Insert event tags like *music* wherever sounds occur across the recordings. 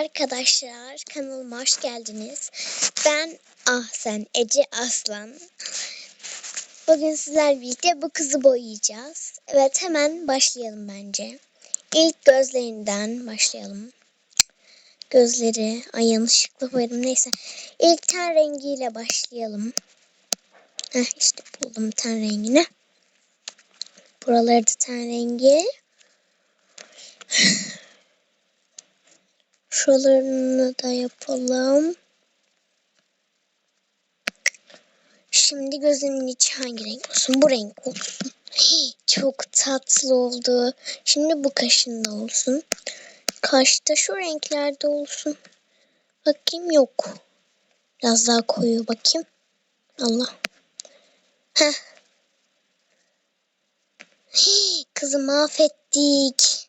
Arkadaşlar kanalıma hoş geldiniz. Ben Ahsen Ece Aslan. Bugün sizler birlikte bu kızı boyayacağız. Evet hemen başlayalım bence. İlk gözlerinden başlayalım. Gözleri ay yanlışlıkla boyadım neyse. İlk ten rengiyle başlayalım. Heh, işte buldum ten rengini. Buraları da ten rengi. *laughs* Şuralarını da yapalım. Şimdi gözümün içi hangi renk olsun? Bu renk olsun. *gasps* Çok tatlı oldu. Şimdi bu kaşın da olsun. Kaşta şu renklerde olsun. Bakayım yok. Biraz daha koyu bakayım. Allah. Heh. *gasps* Kızı mahvettik.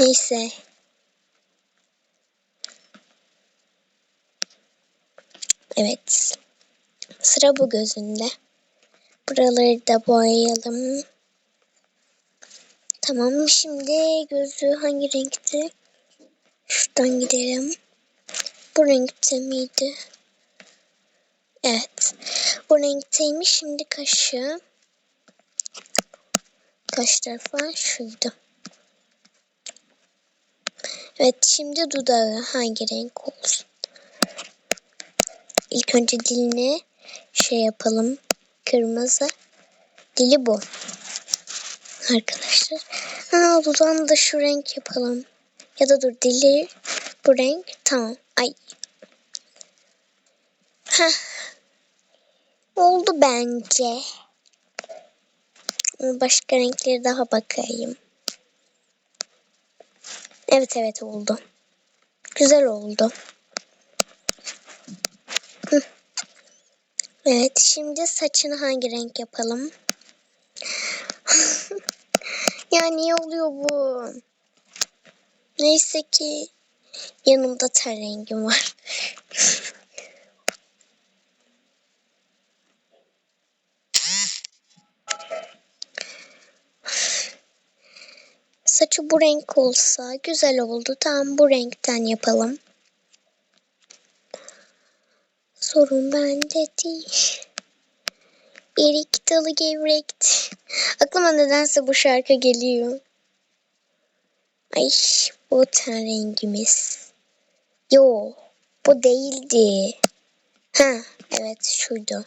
Neyse. Evet. Sıra bu gözünde. Buraları da boyayalım. Tamam şimdi gözü hangi renkti? Şuradan gidelim. Bu renkte miydi? Evet. Bu renkteymiş. Şimdi kaşı. Kaş tarafı şuydu. Evet şimdi dudağı hangi renk olsun? İlk önce dilini şey yapalım. Kırmızı. Dili bu. Arkadaşlar. Ha, dudağını da şu renk yapalım. Ya da dur dili bu renk. Tamam. Ay. Heh. Oldu bence. Başka renkleri daha bakayım. Evet evet oldu. Güzel oldu. Evet şimdi saçını hangi renk yapalım? *laughs* ya niye oluyor bu? Neyse ki yanımda ten rengim var. *laughs* Saçı bu renk olsa güzel oldu. Tamam bu renkten yapalım. Sorun bende değil. Erik dalı gevrekti. Aklıma nedense bu şarkı geliyor. Ay bu ten rengimiz. Yo bu değildi. Ha evet şuydu.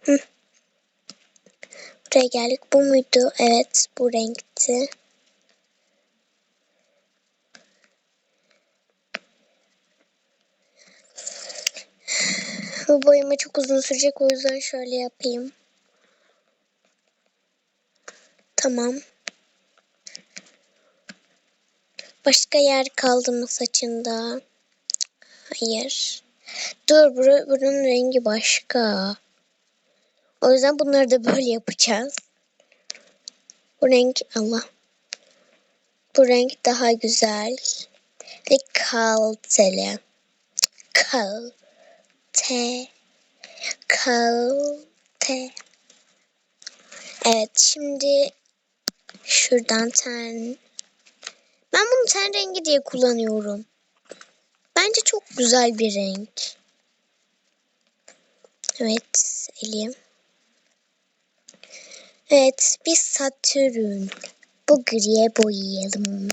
Hı. Buraya geldik. Bu muydu? Evet bu renkti. Bu boyama çok uzun sürecek o yüzden şöyle yapayım. Tamam. Başka yer kaldı mı saçında? Hayır. Dur bura, buranın rengi başka. O yüzden bunları da böyle yapacağız. Bu renk Allah. Bu renk daha güzel. Ve kaliteli. Kal. Te. Kalte. Evet şimdi şuradan ten. Ben bunu ten rengi diye kullanıyorum. Bence çok güzel bir renk. Evet elim. Evet bir Satürn. Bu griye boyayalım.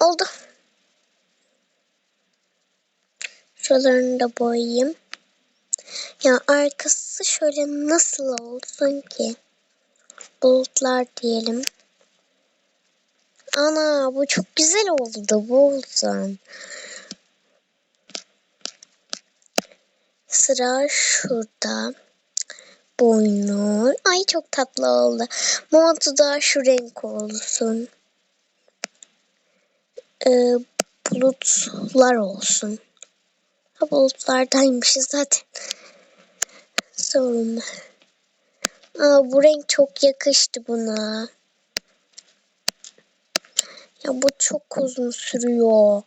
Oldu. Şuralarını da boyayayım. Ya arkası şöyle nasıl olsun ki? Bulutlar diyelim. Ana bu çok güzel oldu. Bu olsun. Sıra şurada. Boynu. Ay çok tatlı oldu. Montu da şu renk olsun. Ee, bulutlar olsun. Ha, bulutlardaymışız zaten. Sorun. Aa, bu renk çok yakıştı buna. Ya bu çok uzun sürüyor.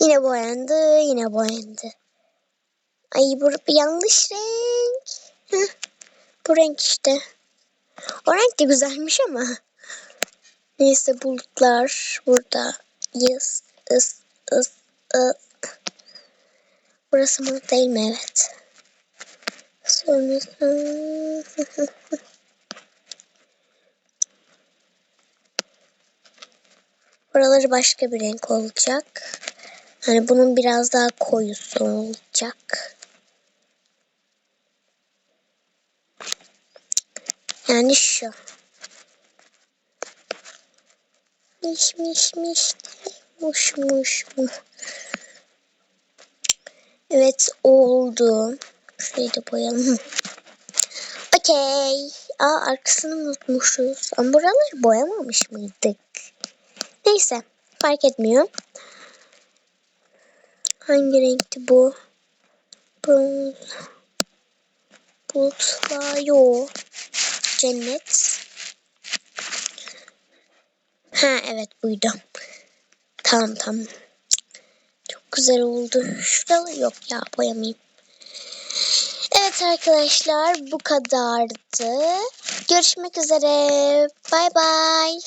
Yine boyandı, yine boyandı. Ay bu yanlış renk. Heh, bu renk işte. O renk de güzelmiş ama. Neyse bulutlar burada. Yes, ıs, ıs, ıs. Burası mı değil mi? Evet. Sonra *laughs* Buraları başka bir renk olacak. Hani bunun biraz daha koyusu olacak. Yani şu. Miş miş miş. Muş muş mu. Evet oldu. Şurayı da boyayalım. *laughs* Okey. Aa arkasını unutmuşuz. Ama buraları boyamamış mıydık? Neyse. Fark etmiyor. Hangi renkti bu? Bronz. Bulutlar yok. Cennet. Ha evet buydu. Tamam tamam. Çok güzel oldu. Şuralı yok ya boyamayayım. Evet arkadaşlar bu kadardı. Görüşmek üzere. Bay bay.